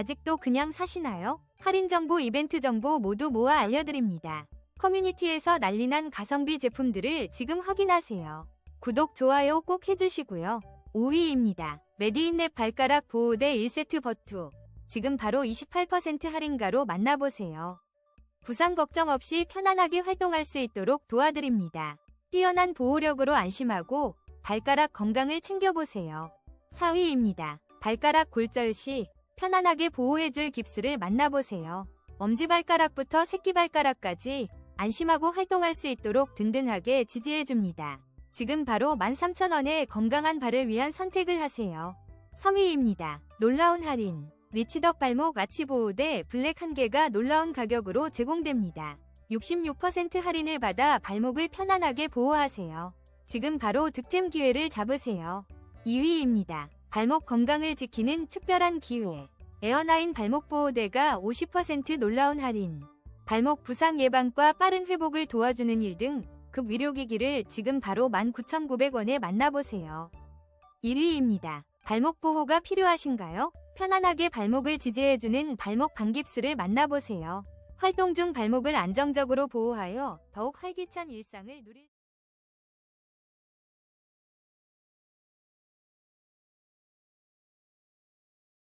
아직도 그냥 사시나요? 할인 정보, 이벤트 정보 모두 모아 알려드립니다. 커뮤니티에서 난리난 가성비 제품들을 지금 확인하세요. 구독, 좋아요 꼭 해주시고요. 5위입니다. 메디인랩 발가락 보호대 1세트 버투. 지금 바로 28% 할인가로 만나보세요. 부상 걱정 없이 편안하게 활동할 수 있도록 도와드립니다. 뛰어난 보호력으로 안심하고 발가락 건강을 챙겨보세요. 4위입니다. 발가락 골절 시 편안하게 보호해줄 깁스를 만나보세요. 엄지발가락부터 새끼발가락까지 안심하고 활동할 수 있도록 든든하게 지지해줍니다. 지금 바로 13,000원의 건강한 발을 위한 선택을 하세요. 3위입니다. 놀라운 할인. 리치덕 발목 아치 보호대 블랙 한 개가 놀라운 가격으로 제공됩니다. 66% 할인을 받아 발목을 편안하게 보호하세요. 지금 바로 득템 기회를 잡으세요. 2위입니다. 발목 건강을 지키는 특별한 기회. 에어나인 발목 보호대가 50% 놀라운 할인. 발목 부상 예방과 빠른 회복을 도와주는 일 등급 의료기기를 지금 바로 19,900원에 만나보세요. 1위입니다. 발목 보호가 필요하신가요? 편안하게 발목을 지지해주는 발목 반깁스를 만나보세요. 활동 중 발목을 안정적으로 보호하여 더욱 활기찬 일상을 누릴